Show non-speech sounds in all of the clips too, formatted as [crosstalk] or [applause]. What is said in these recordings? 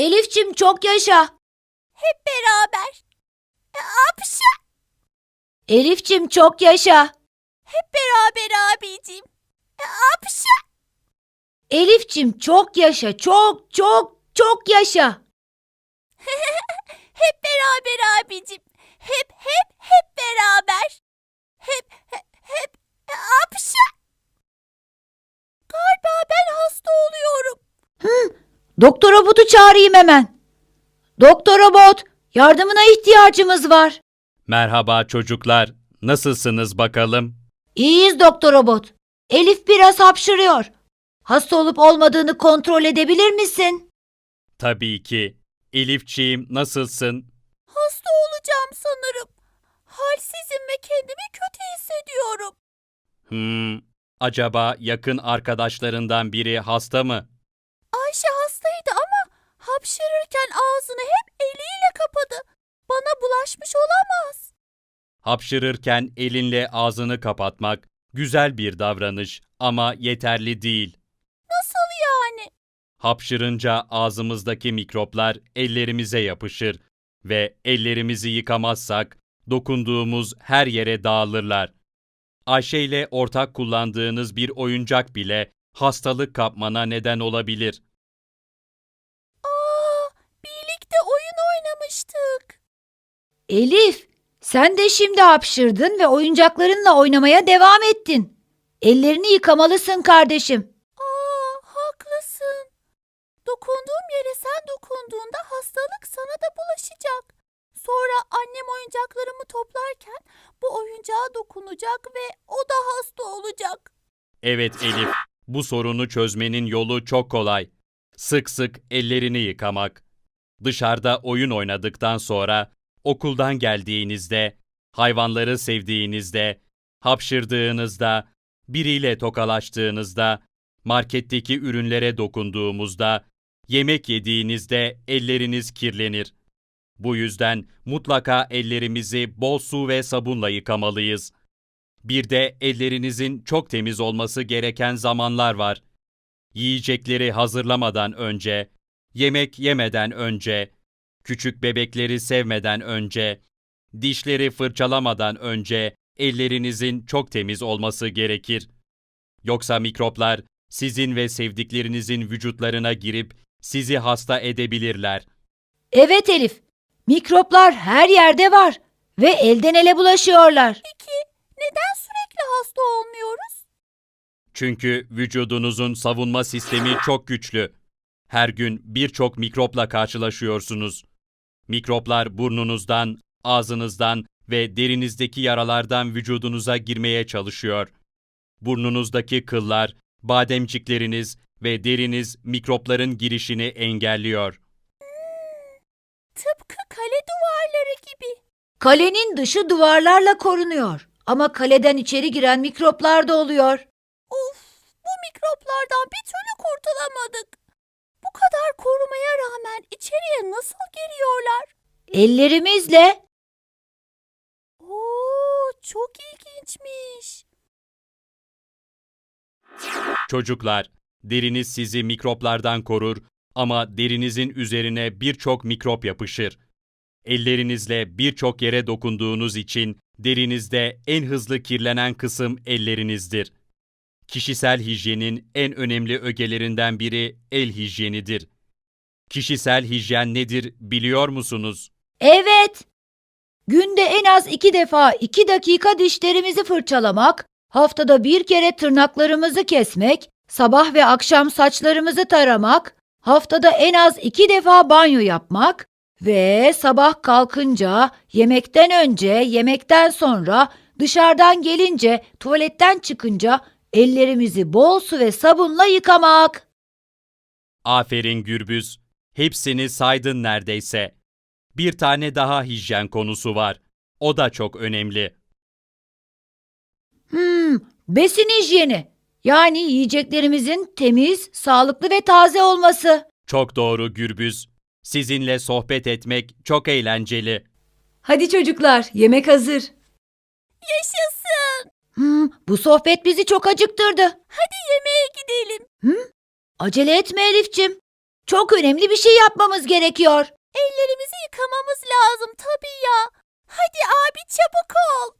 Elifçim çok yaşa. Hep beraber. Apşa. Elifçim çok yaşa. Hep beraber abicim. Apşa. Elifçim çok yaşa. Çok çok çok yaşa. [laughs] Hep beraber abicim. Hep hep hep beraber. Hep hep hep apşa. Galiba. Doktor robotu çağırayım hemen. Doktor robot, yardımına ihtiyacımız var. Merhaba çocuklar. Nasılsınız bakalım? İyiyiz doktor robot. Elif biraz hapşırıyor. Hasta olup olmadığını kontrol edebilir misin? Tabii ki. Elifçiğim nasılsın? Hasta olacağım sanırım. Halsizim ve kendimi kötü hissediyorum. Hmm, acaba yakın arkadaşlarından biri hasta mı? Hapşırırken ağzını hep eliyle kapadı. Bana bulaşmış olamaz. Hapşırırken elinle ağzını kapatmak güzel bir davranış ama yeterli değil. Nasıl yani? Hapşırınca ağzımızdaki mikroplar ellerimize yapışır ve ellerimizi yıkamazsak dokunduğumuz her yere dağılırlar. Ayşe ile ortak kullandığınız bir oyuncak bile hastalık kapmana neden olabilir. Aa, birlikte oyun oynamıştık. Elif, sen de şimdi hapşırdın ve oyuncaklarınla oynamaya devam ettin. Ellerini yıkamalısın kardeşim. Aa, haklısın. Dokunduğum yere sen dokunduğunda hastalık sana da bulaşacak. Sonra annem oyuncaklarımı toplarken bu oyuncağa dokunacak ve o da hasta olacak. Evet Elif, bu sorunu çözmenin yolu çok kolay. Sık sık ellerini yıkamak. Dışarıda oyun oynadıktan sonra, okuldan geldiğinizde, hayvanları sevdiğinizde, hapşırdığınızda, biriyle tokalaştığınızda, marketteki ürünlere dokunduğumuzda, yemek yediğinizde elleriniz kirlenir. Bu yüzden mutlaka ellerimizi bol su ve sabunla yıkamalıyız. Bir de ellerinizin çok temiz olması gereken zamanlar var. Yiyecekleri hazırlamadan önce, yemek yemeden önce, küçük bebekleri sevmeden önce, dişleri fırçalamadan önce ellerinizin çok temiz olması gerekir. Yoksa mikroplar sizin ve sevdiklerinizin vücutlarına girip sizi hasta edebilirler. Evet Elif, mikroplar her yerde var ve elden ele bulaşıyorlar. Peki neden sürekli hasta olmuyoruz? Çünkü vücudunuzun savunma sistemi çok güçlü. Her gün birçok mikropla karşılaşıyorsunuz. Mikroplar burnunuzdan, ağzınızdan ve derinizdeki yaralardan vücudunuza girmeye çalışıyor. Burnunuzdaki kıllar, bademcikleriniz ve deriniz mikropların girişini engelliyor. Tıpkı kale duvarları gibi. Kalenin dışı duvarlarla korunuyor ama kaleden içeri giren mikroplar da oluyor. Of, bu mikroplardan bir türlü kurtulamadık. Bu kadar korumaya rağmen içeriye nasıl giriyorlar? Ellerimizle Oo, çok ilginçmiş. Çocuklar, deriniz sizi mikroplardan korur ama derinizin üzerine birçok mikrop yapışır. Ellerinizle birçok yere dokunduğunuz için derinizde en hızlı kirlenen kısım ellerinizdir. Kişisel hijyenin en önemli ögelerinden biri el hijyenidir. Kişisel hijyen nedir biliyor musunuz? Evet. Günde en az iki defa iki dakika dişlerimizi fırçalamak, haftada bir kere tırnaklarımızı kesmek, sabah ve akşam saçlarımızı taramak, haftada en az iki defa banyo yapmak ve sabah kalkınca, yemekten önce, yemekten sonra, dışarıdan gelince, tuvaletten çıkınca ellerimizi bol su ve sabunla yıkamak. Aferin Gürbüz. Hepsini saydın neredeyse. Bir tane daha hijyen konusu var. O da çok önemli. Hmm, besin hijyeni. Yani yiyeceklerimizin temiz, sağlıklı ve taze olması. Çok doğru Gürbüz. Sizinle sohbet etmek çok eğlenceli. Hadi çocuklar, yemek hazır. Yaşasın. Hmm, bu sohbet bizi çok acıktırdı. Hadi yemeğe gidelim. Acele etme Elifçim. Çok önemli bir şey yapmamız gerekiyor. Ellerimizi yıkamamız lazım tabii ya. Hadi abi çabuk ol.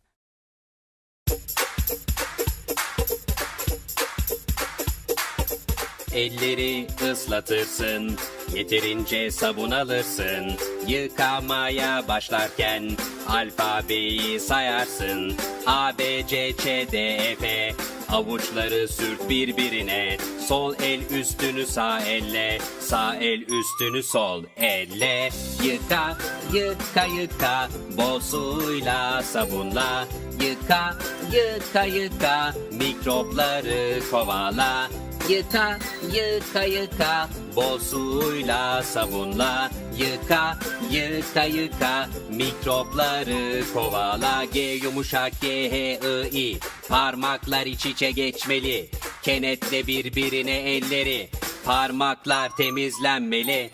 Elleri ıslatırsın, yeterince sabun alırsın. Yıkamaya başlarken alfabeyi sayarsın. A, B, C, Ç, D, E, F. Avuçları sürt birbirine. Sol el üstünü sağ elle. Sağ el üstünü sol elle. Yıka, yıka, yıka. Bol suyla, sabunla. Yıka, yıka, yıka. Mikropları kovala. Yıka, yıka, yıka, bol suyla, sabunla. Yıka, yıka, yıka, mikropları kovala. G yumuşak G, H, I, I. Parmaklar iç içe geçmeli. Kenetle birbirine elleri. Parmaklar temizlenmeli.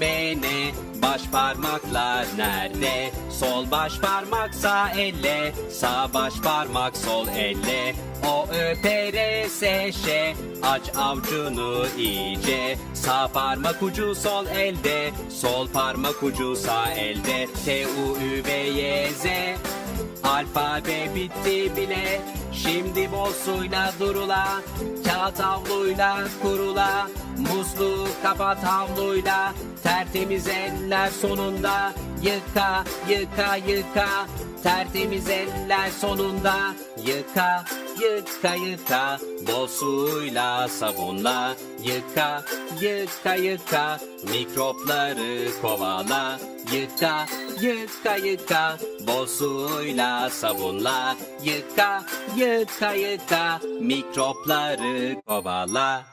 N Baş parmaklar nerede? Sol baş parmak sağ elle Sağ baş parmak sol elle. O, Ö, P, R, S, Ş Aç avcunu iyice. Sağ parmak ucu sol elde Sol parmak ucu sağ elde. T, U, Ü, V, Y, Z. Alfabe bitti bile Şimdi bol suyla durula Kağıt havluyla kurula Musluğu kapat havluyla Tertemiz eller sonunda Yıka yıka yıka. Tertemiz eller sonunda Yıka yıka yıka. Bol suyla sabunla Yıka yıka yıka. Mikropları kovala Yıka yıka yıka. Bol suyla sabunla Yıka. Yıka yıka. Mikropları kovala